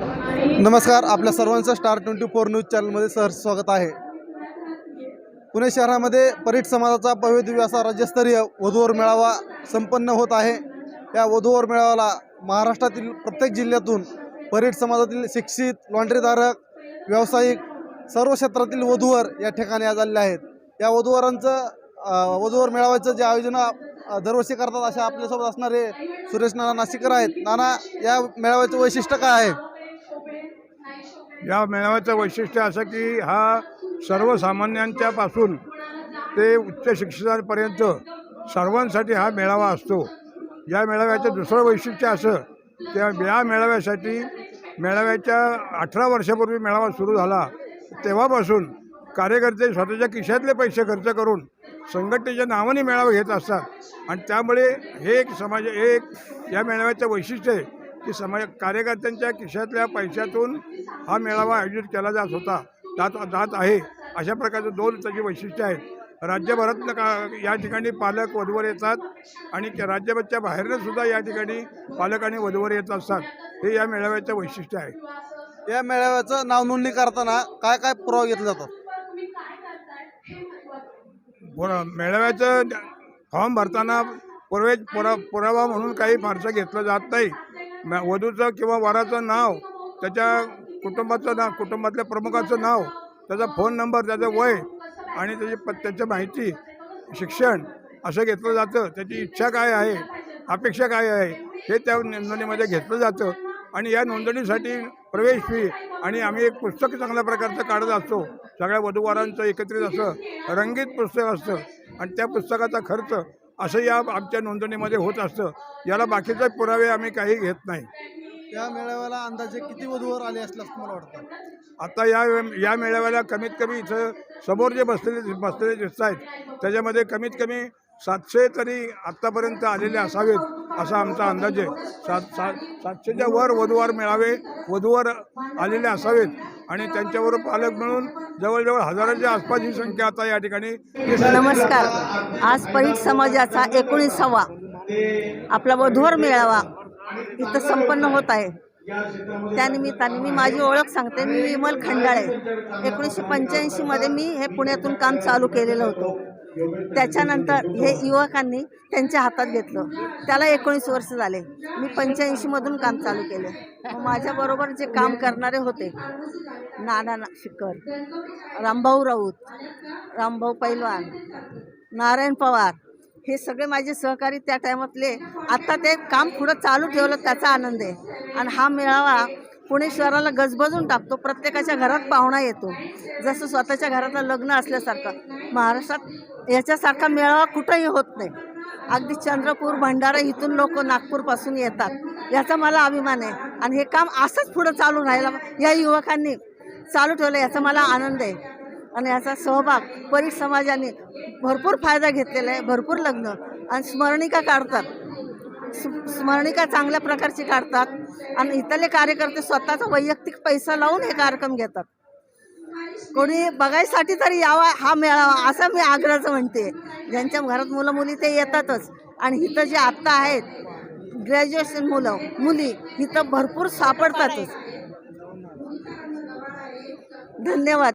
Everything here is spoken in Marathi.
नमस्कार आपल्या सर्वांचं स्टार ट्वेंटी फोर न्यूज चॅनलमध्ये सर स्वागत आहे. पुणे शहरामध्ये परीट समाजाचा भव्यदिव्य असा राज्यस्तरीय वधूवर मेळावा संपन्न होत आहे. या वधूवर मेळाव्याला महाराष्ट्रातील प्रत्येक जिल्ह्यातून परीट समाजातील शिक्षित लॉन्ड्रीधारक व्यावसायिक सर्व क्षेत्रातील वधूवर या ठिकाणी आज आलेले आहेत. या वधूवरांचं वधूवर मेळाव्याचं जे आयोजन दरवर्षी करतात अशा आपल्यासोबत असणारे सुरेश नाना नाशिकर आहेत. नाना या मेळाव्याचं वैशिष्ट्य काय आहे? या मेळाव्याचं वैशिष्ट्य असं की हा सर्वसामान्यांच्यापासून ते उच्च शिक्षणापर्यंत सर्वांसाठी हा मेळावा असतो. या मेळाव्याचं दुसरं वैशिष्ट्य असं की या मेळाव्यासाठी मेळाव्याच्या अठरा वर्षापूर्वी मेळावा सुरू झाला. तेव्हापासून कार्यकर्ते स्वतःच्या खिशातले पैसे खर्च करून संघटनेच्या नावाने मेळावा घेत असतात. आणि त्यामुळे हे एक समाज हे एक या मेळाव्याचं वैशिष्ट्य आहे. की समाज कार्यकर्त्यांच्या खिशातल्या पैशातून हा मेळावा आयोजित केला जात होता जात जात आहे अशा प्रकारचे दोन त्याची वैशिष्ट्य आहेत. राज्यभरातनं का या ठिकाणी पालक वधूवर येतात आणि त्या राज्याच्या बाहेरनं सुद्धा या ठिकाणी पालक आणि वधूवर येत असतात. हे या मेळाव्याचं वैशिष्ट्य आहे. या मेळाव्याचं नाव नोंदणी करताना काय काय पुरावे घेतले जातात? मेळाव्याचं फॉर्म भरताना पुरवे पुरा पुरावा म्हणून काही फारसं घेतलं जात नाही. वधूचं किंवा वराचं नाव त्याच्या कुटुंबाचं नाव कुटुंबातल्या प्रमुखाचं नाव त्याचा फोन नंबर त्याचं वय आणि त्याची प त्याची माहिती शिक्षण असं घेतलं जातं. त्याची इच्छा काय आहे अपेक्षा काय आहे हे त्या नोंदणीमध्ये घेतलं जातं. आणि या नोंदणीसाठी प्रवेश फी आणि आम्ही एक पुस्तक चांगल्या प्रकारचं काढत असतो. सगळ्या वधूवारांचं एकत्रित असं रंगीत पुस्तक असतं. आणि त्या पुस्तकाचा खर्च असं या आमच्या नोंदणीमध्ये होत असतं. याला बाकीचे पुरावे आम्ही काही घेत नाही. या मेळाव्याला अंदाजे किती वधूवर आले असल्यास तुम्हाला वाटतं? आता या या मेळाव्याला कमीत कमी इथं समोर जे बसलेले बसलेले दिसत आहेत त्याच्यामध्ये कमीत कमी सातशे तरी आत्तापर्यंत आलेले असावेत असा आमचा अंदाज आहे. सात सात सातशेच्या वर वधूवर मेळावे वधूवर आलेले असावेत. आणि त्यांच्याबरोबर पालक मिळून जवळजवळ हजाराच्या आसपास ही संख्या आता या ठिकाणी नमस्कार. आज परीट समाजाचा एकोणीसावा आपला वधूवर मेळावा इथं संपन्न होत आहे. त्यानिमित्ताने मी माझी ओळख सांगते. मी विमल खंडाळे. एकोणीसशे पंच्याऐंशीमध्ये मी हे पुण्यातून काम चालू केलेलं होतं. त्याच्यानंतर हे युवकांनी त्यांच्या हातात घेतलं. त्याला एकोणीस वर्ष झाले. मी पंच्याऐंशीमधून काम चालू केलं. माझ्याबरोबर जे काम करणारे होते नाना ना शिकर रामभाऊ राऊत रामभाऊ पैलवान नारायण पवार हे सगळे माझे सहकारी त्या टायमातले आता ते काम पुढं चालू ठेवलं त्याचा आनंद आहे. आणि हा मेळावा पुणे शहराला गजबजून टाकतो. प्रत्येकाच्या घरात पाहुणा येतो. जसं स्वतःच्या घरातलं लग्न असल्यासारखं. महाराष्ट्रात याच्यासारखा मेळावा कुठंही होत नाही. अगदी चंद्रपूर भंडारा इथून लोक नागपूरपासून येतात. याचा मला अभिमान आहे. आणि हे काम असंच पुढं चालू राहायला या युवकांनी चालू ठेवलं. याचा मला आनंद आहे. आणि याचा सहभाग परीट समाजाने भरपूर फायदा घेतलेला आहे. भरपूर लग्न आणि स्मरणिका काढतात. स्म- स्मरणिका चांगल्या प्रकारची काढतात. आणि इथले कार्यकर्ते स्वतःचा वैयक्तिक पैसा लावून हे कार्यक्रम घेतात. कोणी बघायसाठी तरी यावा हा मेळावा असं मी आग्रहाचं म्हणते. ज्यांच्या घरात मुलं मुली ते येतातच. आणि इथं जे आत्ता आहेत ग्रॅज्युएशन मुलं मुली इथं भरपूर सापडतातच. धन्यवाद.